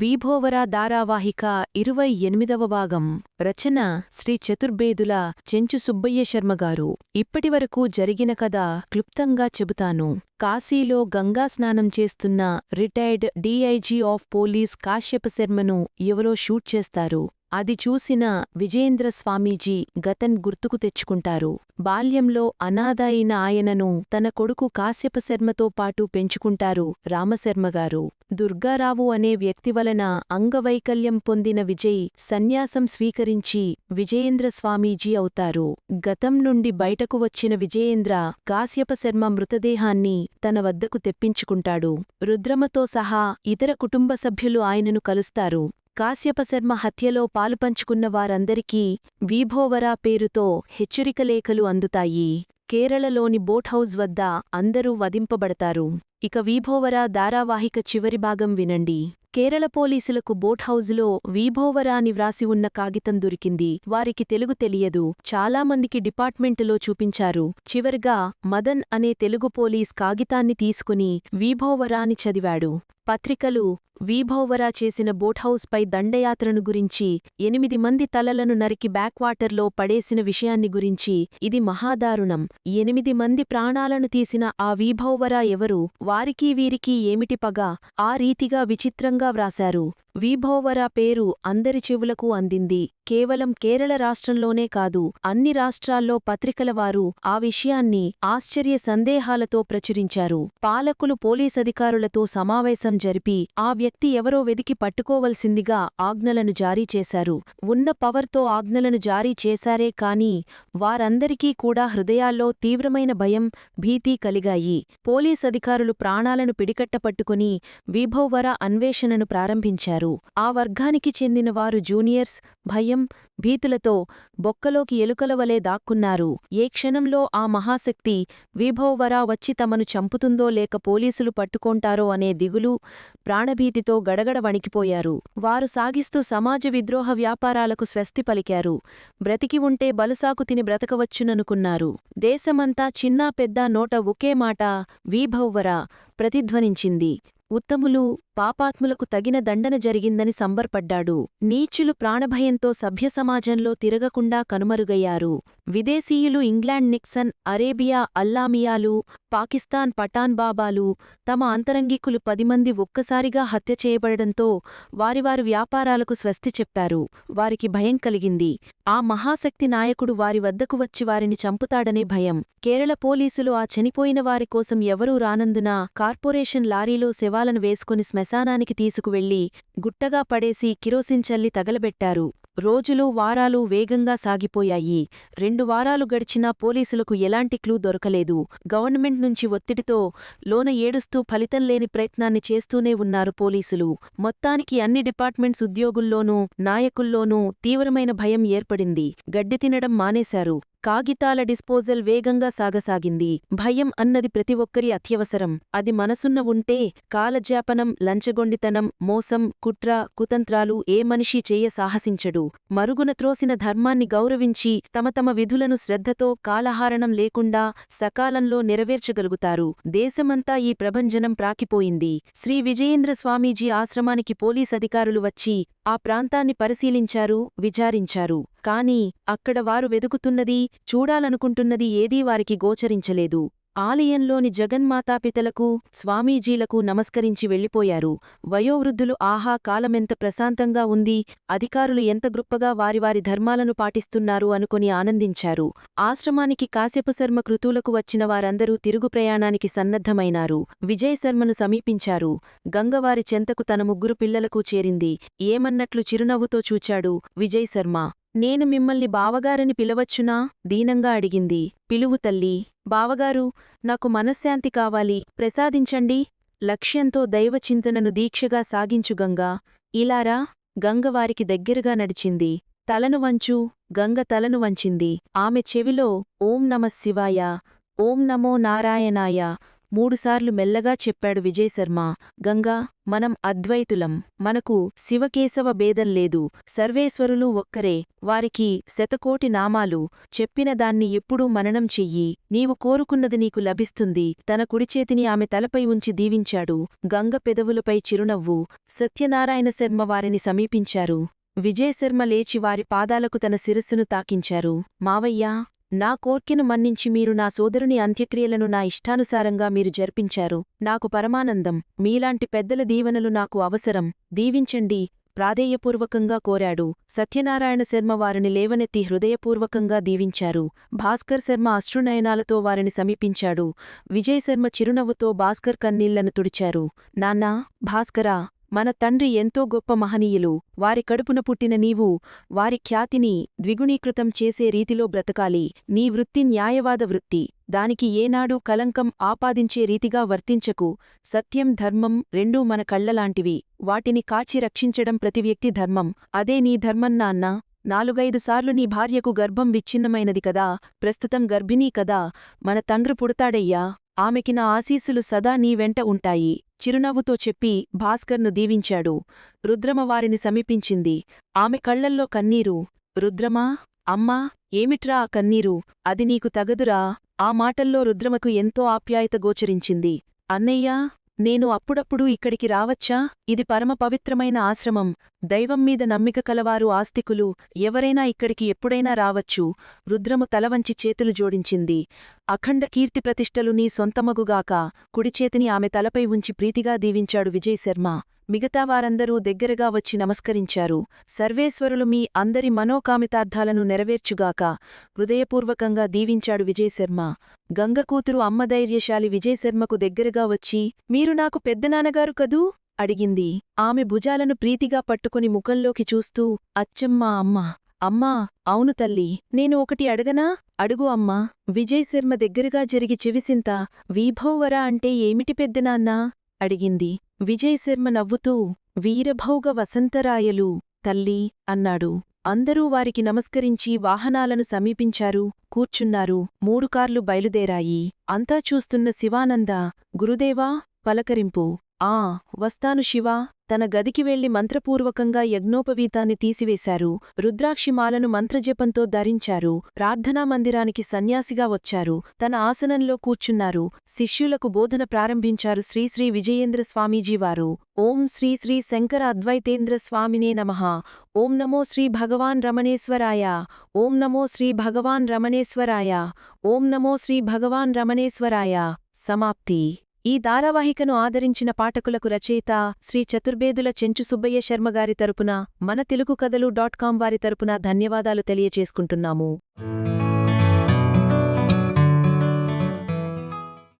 వీభోవరా ధారావాహిక ఇరవై ఎనిమిదవ భాగం రచన శ్రీ చతుర్బేదుల చెంచు సుబ్బయ్య శర్మగారు ఇప్పటివరకు జరిగిన కథ క్లుప్తంగా చెబుతాను. కాశీలో గంగా స్నానం చేస్తున్న retired DIG of police Kashyapa శర్మను ఎవరో షూట్ చేస్తారు. అది చూసిన విజయేంద్ర స్వామీజీ గతన్ గుర్తుకు తెచ్చుకుంటారు. బాల్యంలో అనాథ అయిన ఆయనను తన కొడుకు కాశ్యపశర్మతో పాటు పెంచుకుంటారు రామశర్మగారు దుర్గారావు అనే వ్యక్తి వలన అంగవైకల్యం పొందిన విజయ్ సన్యాసం స్వీకరించి విజయేంద్ర స్వామీజీ అవుతారు. గతం నుండి బయటకు వచ్చిన విజయేంద్ర కాశ్యపశర్మ మృతదేహాన్ని తన వద్దకు తెప్పించుకుంటాడు. రుద్రమతో సహా ఇతర కుటుంబ సభ్యులు ఆయనను కలుస్తారు. కాశ్యపశర్మ హత్యలో పాలుపంచుకున్న వారందరికీ వీభోవరా పేరుతో హెచ్చరికలేఖలు అందుతాయి. కేరళలోని బోట్హౌస్ వద్ద అందరూ వధింపబడతారు. ఇక వీభోవరా ధారావాహిక చివరి భాగం వినండి. కేరళ పోలీసులకు బోట్హౌజ్లో వీభోవరా అని వ్రాసి ఉన్న కాగితం దొరికింది. వారికి తెలుగు తెలియదు. చాలామందికి డిపార్ట్మెంటులో చూపించారు. చివరిగా మదన్ అనే తెలుగు పోలీస్ కాగితాన్ని తీసుకుని వీభోవరా అని చదివాడు. పత్రికలు వీభోవరా చేసిన బోట్హౌస్పై దండయాత్రను గురించి ఎనిమిది మంది తలలను నరికి బ్యాక్వాటర్లో పడేసిన విషయాన్ని గురించి ఇది మహాదారుణం. ఎనిమిది మంది ప్రాణాలను తీసిన ఆ వీభౌవరా ఎవరు? వారికీ వీరికీ ఏమిటి పగ? ఆ రీతిగా విచిత్రంగా వ్రాశారు. వీభోవరా పేరు అందరి చెవులకు అందింది. కేవలం కేరళ రాష్ట్రంలోనే కాదు అన్ని రాష్ట్రాల్లో పత్రికలవారు ఆ విషయాన్ని ఆశ్చర్య సందేహాలతో ప్రచురించారు. పాలకులు పోలీసధికారులతో సమావేశం జరిపి ఆ వ్యక్తి ఎవరో వెదికి పట్టుకోవలసిందిగా ఆజ్ఞలను జారీ చేశారు. ఉన్న పవర్తో ఆజ్ఞలను జారీ చేశారే కాని వారందరికీ కూడా హృదయాల్లో తీవ్రమైన భయం భీతి కలిగాయి. పోలీస్ అధికారులు ప్రాణాలను పిడికట్టపట్టుకుని వీభోవర అన్వేషణను ప్రారంభించారు. ఆ వర్గానికి చెందిన వారు జూనియర్స్ భయం భీతులతో బొక్కలోకి ఎలుకలవలే దాక్కున్నారు. ఏ క్షణంలో ఆ మహాశక్తి వీభోవరా వచ్చి తమను చంపుతుందో లేక పోలీసులు పట్టుకొంటారో అనే దిగులు ప్రాణభీతితో గడగడ వణికిపోయారు. వారు సాగిస్తూ సమాజ విద్రోహ వ్యాపారాలకు స్వస్తి పలికారు. బ్రతికి ఉంటే బలుసాకు తిని బ్రతకవచ్చుననుకున్నారు. దేశమంతా చిన్నా పెద్ద నోట ఒకే మాట వీభౌవరా ప్రతిధ్వనించింది. ఉత్తములు పాపాత్ములకు తగిన దండన జరిగిందని సంబర్పడ్డాడు. నీచులు ప్రాణభయంతో సభ్య సమాజంలో తిరగకుండా కనుమరుగయ్యారు. విదేశీయులు ఇంగ్లాండ్ నిక్సన్ అరేబియా అల్లామియాలు పాకిస్తాన్ పఠాన్ బాబాలు తమ అంతరంగికులు పదిమంది ఒక్కసారిగా హత్య చేయబడడంతో వారివారు వ్యాపారాలకు స్వస్తి చెప్పారు. వారికి భయం కలిగింది. ఆ మహాశక్తి నాయకుడు వారి వద్దకు వచ్చి వారిని చంపుతాడనే భయం. కేరళ పోలీసులు ఆ చనిపోయిన వారి కోసం ఎవరూ రానందున కార్పొరేషన్ లారీలో శవాలను వేసుకుని శ్మశానానికి తీసుకువెళ్ళి గుట్టగా పడేసి కిరోసిన్ చల్లి తగలబెట్టారు. రోజులు వారాలు వేగంగా సాగిపోయాయి. రెండు వారాలు గడిచినా పోలీసులకు ఎలాంటి క్లూ దొరకలేదు. గవర్నమెంట్ నుంచి ఒత్తిడితో లోన ఏడుస్తూ ఫలితం లేని ప్రయత్నాన్ని చేస్తూనే ఉన్నారు పోలీసులు. మొత్తానికి అన్ని డిపార్ట్మెంట్స్ ఉద్యోగుల్లోనూ నాయకుల్లోనూ తీవ్రమైన భయం ఏర్పడింది. గడ్డి తినడం మానేశారు. కాగితాల డిస్పోజల్ వేగంగా సాగసాగింది. భయం అన్నది ప్రతి ఒక్కరి అత్యవసరం. అది మనసున్న ఉంటే కాలజ్యాపనం లంచగొండితనం మోసం కుట్ర కుతంత్రాలు ఏ మనిషి చేయ సాహసించడు. మరుగున త్రోసిన ధర్మాన్ని గౌరవించి తమ తమ విధులను శ్రద్ధతో కాలహారణం లేకుండా సకాలంలో నెరవేర్చగలుగుతారు. దేశమంతా ఈ ప్రభంజనం ప్రాకిపోయింది. శ్రీ విజయేంద్ర స్వామీజీ ఆశ్రమానికి పోలీస్ అధికారులు వచ్చి ఆ ప్రాంతాన్ని పరిశీలించారు విచారించారు. కాని అక్కడ వారు వెదుకుతున్నది చూడాలనుకుంటున్నది ఏదీ వారికి గోచరించలేదు. ఆలయంలోని జగన్మాతాపితలకు స్వామీజీలకు నమస్కరించి వెళ్ళిపోయారు. వయోవృద్ధులు ఆహా కాలమెంత ప్రశాంతంగా ఉంది అధికారులు ఎంత గృప్పగా వారివారి ధర్మాలను పాటిస్తున్నారు అనుకుని ఆనందించారు. ఆశ్రమానికి కాశ్యపశర్మ కృతులకు వచ్చిన వారందరూ తిరుగు ప్రయాణానికి సన్నద్ధమైనారు. విజయశర్మను సమీపించారు. గంగవారి చెంతకు తన ముగ్గురు పిల్లలకు చేరింది. ఏమన్నట్లు చిరునవ్వుతో చూచాడు విజయశర్మ నేను మిమ్మల్ని బావగారని పిలవచ్చునా? దీనంగా అడిగింది. పిలువు తల్లి! బావగారు నాకు మనశ్శాంతి కావాలి. ప్రసాదించండి. లక్ష్యంతో దైవచింతనను దీక్షగా సాగించు గంగా. ఇలారా? గంగవారికి దగ్గరగా నడిచింది. తలను వంచు. గంగ తలను వంచింది. ఆమె చెవిలో ఓం నమ శివాయ. ఓం నమో నారాయణాయ. మూడుసార్లు మెల్లగా చెప్పాడు విజయశర్మ. గంగా మనం అద్వైతులం. మనకు శివకేశవ భేదం లేదు. సర్వేశ్వరులు ఒక్కరే. వారికి శతకోటి నామాలు. చెప్పిన దాన్ని ఎప్పుడూ మననం చెయ్యి. నీవు కోరుకున్నది నీకు లభిస్తుంది. తన కుడిచేతిని ఆమె తలపై ఉంచి దీవించాడు. గంగ పెదవులపై చిరునవ్వు. సత్యనారాయణ శర్మ వారిని సమీపించారు. విజయశర్మ లేచి వారి పాదాలకు తన శిరస్సును తాకించారు. మావయ్యా నా కోర్కెను మన్నించి మీరు నా సోదరుని అంత్యక్రియలను నా ఇష్టానుసారంగా మీరు జరిపించారు. నాకు పరమానందం. మీలాంటి పెద్దల దీవెనలు నాకు అవసరం. దీవించండి. ప్రాధేయపూర్వకంగా కోరాడు. సత్యనారాయణ శర్మ వారిని లేవనెత్తి హృదయపూర్వకంగా దీవించారు. భాస్కర్ శర్మ అశ్రునయనాలతో వారిని సమీపించాడు. విజయశర్మ చిరునవ్వుతో భాస్కర్ కన్నీళ్ళను తుడిచారు. నాన్నా భాస్కరా మన తండ్రి ఎంతో గొప్ప మహనీయులు. వారి కడుపున పుట్టిన నీవు వారి ఖ్యాతిని ద్విగుణీకృతం చేసే రీతిలో బ్రతకాలి. నీ వృత్తి న్యాయవాద వృత్తి. దానికి ఏనాడూ కలంకం ఆపాదించే రీతిగా వర్తించకు. సత్యం ధర్మం రెండూ మన కళ్ళలాంటివి వాటిని కాచి రక్షించడం ప్రతి వ్యక్తి ధర్మం. అదే నీ ధర్మం నాన్నా. నాలుగైదు సార్లు నీ భార్యకు గర్భం విచ్ఛిన్నమైనది కదా. ప్రస్తుతం గర్భిణీ కదా. మన తండ్రి పుడతాడయ్యా. ఆమెకి నా ఆశీస్సులు సదా నీ వెంట ఉంటాయి. చిరునవ్వుతో చెప్పి భాస్కర్ను దీవించాడు. రుద్రమ వారిని సమీపించింది. ఆమె కళ్ళల్లో కన్నీరు. రుద్రమా? అమ్మా! ఏమిట్రా ఆ కన్నీరు? అది నీకు తగదురా? ఆ మాటల్లో రుద్రమకు ఎంతో ఆప్యాయత గోచరించింది. అన్నయ్యా! నేను అప్పుడప్పుడు ఇక్కడికి రావచ్చా? ఇది పరమ పవిత్రమైన ఆశ్రమం. దైవం మీద నమ్మిక కలవారు ఆస్తికులు. ఎవరైనా ఇక్కడికి ఎప్పుడైనా రావచ్చు. రుద్రము తలవంచి చేతులు జోడించింది. అఖండ కీర్తి ప్రతిష్టలు నీ సొంతమగుగాక కుడిచేతిని ఆమె తలపై ఉంచి ప్రీతిగా దీవించాడు విజయశర్మ మిగతా వారందరూ దగ్గరగా వచ్చి నమస్కరించారు. సర్వేశ్వరులు మీ అందరి మనోకామితార్థాలను నెరవేర్చుగాక హృదయపూర్వకంగా దీవించాడు విజయశర్మ గంగకూతురు అమ్మధైర్యశాలి విజయశర్మకు దగ్గరగా వచ్చి మీరు నాకు పెద్దనాన్నగారు కదూ అడిగింది. ఆమె భుజాలను ప్రీతిగా పట్టుకుని ముఖంలోకి చూస్తూ అచ్చమ్మా అమ్మా! అమ్మా అవును తల్లి. నేను ఒకటి అడగనా? అడుగు అమ్మా. విజయశర్మ దగ్గరగా జరిగి చెవిసింత వీభౌవర అంటే ఏమిటి పెద్దనాన్నా అడిగింది. విజయశర్మ నవ్వుతూ వీరభౌగ వసంతరాయలు తల్లి అన్నాడు. అందరూ వారికి నమస్కరించి వాహనాలను సమీపించారు. కూర్చున్నారు. మూడు కార్లు బయలుదేరాయి. అంతా చూస్తున్న శివానంద గురుదేవా పలకరింపు. ఆ వస్తాను శివా. తన గదికి వెళ్ళి మంత్రపూర్వకంగా యజ్ఞోపవీతాన్ని తీసివేశారు. రుద్రాక్షిమాలను మంత్రజపంతో ధరించారు. ప్రార్థనా మందిరానికి సన్యాసిగా వచ్చారు. తన ఆసనంలో కూర్చున్నారు. శిష్యులకు బోధన ప్రారంభించారు శ్రీశ్రీ విజయేంద్ర స్వామీజీవారు ఓం శ్రీ శ్రీ శంకర అద్వైతేంద్ర స్వామినే నమః. ఓం నమో శ్రీ భగవాన్ రమణేశ్వరాయ. ఓం నమో శ్రీ భగవాన్ రమణేశ్వరాయ. ఓం నమో శ్రీ భగవాన్ రమణేశ్వరాయ. సమాప్తి. ఈ ధారావాహికను ఆదరించిన పాఠకులకు రచయిత శ్రీ చతుర్బేదుల చెంచు సుబ్బయ్య శర్మగారి తరపున మన తెలుగు కథలు డాట్ కాం వారి తరపున ధన్యవాదాలు తెలియచేసుకుంటున్నాము.